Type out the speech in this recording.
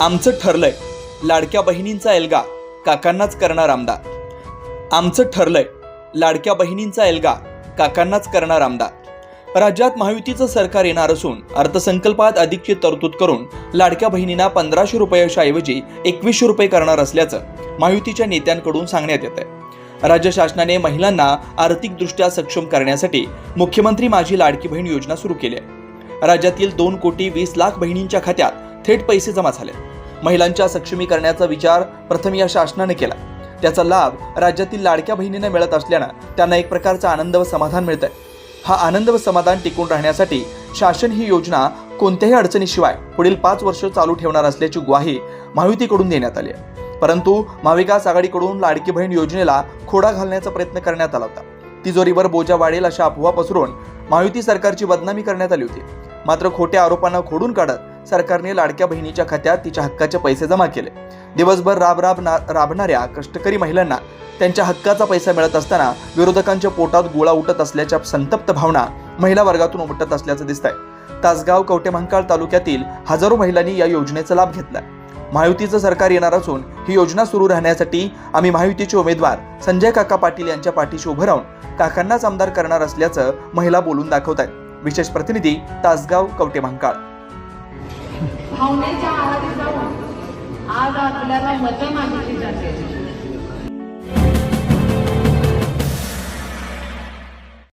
आमचं ठरलंय लाडक्या बहिणींचा एल्गा काकांनाच करणार आमदार. आमचं ठरलंय लाडक्या बहिणींचा एल्गा काकांनाच करणार आमदार. राज्यात महायुतीचं सरकार येणार असून अर्थसंकल्पात अधिकची तरतूद करून लाडक्या बहिणींना पंधराशे रुपयाच्या ऐवजी एकवीसशे रुपये करणार असल्याचं महायुतीच्या नेत्यांकडून सांगण्यात येत आहे राज्य शासनाने महिलांना आर्थिकदृष्ट्या सक्षम करण्यासाठी मुख्यमंत्री माझी लाडकी बहीण योजना सुरू केली आहे. राज्यातील दोन कोटी वीस लाख बहिणींच्या खात्यात थेट पैसे जमा झाले महिलांच्या सक्षमीकरणाचा विचार प्रथम या शासनाने केला. त्याचा लाभ राज्यातील लाडक्या बहिणींना मिळत असल्यानं त्यांना एक प्रकारचा आनंद व समाधान मिळत आहे हा आनंद व समाधान टिकून राहण्यासाठी शासन ही योजना कोणत्याही अडचणीशिवाय पुढील पाच वर्ष चालू ठेवणार असल्याची ग्वाही महायुतीकडून देण्यात आली आहे. परंतु महाविकास आघाडीकडून लाडकी बहीण योजनेला खोडा घालण्याचा प्रयत्न करण्यात आला होता. तिजोरीवर बोजा वाढेल अशा अफवा पसरून महायुती सरकारची बदनामी करण्यात आली होती. मात्र खोट्या आरोपांना खोडून काढत सरकारने लाडक्या बहिणीच्या खात्यात तिच्या हक्काचे पैसे जमा केले. दिवसभर राब राब राबणाऱ्या कष्टकरी महिलांना त्यांच्या हक्काचा पैसा मिळत असताना विरोधकांच्या पोटात गोळा उठत असल्याच्या संतप्त भावना महिला वर्गातून उमटत असल्याचं दिसत आहे तासगाव कवटेमहांकाळ तालुक्यातील हजारो महिलांनी या योजनेचा लाभ घेतला. महायुतीचं सरकार येणार असून ही योजना सुरू राहण्यासाठी आम्ही महायुतीचे उमेदवार संजय काका पाटील यांच्या पाठीशी उभं राहून काकांनाच आमदार करणार असल्याचं महिला बोलून दाखवत आहेत विशेष प्रतिनिधी तासगाव कवटेमहांकाळ भावनेच्या आहारी जाऊन आज आपल्याला मतं मागितली जाते.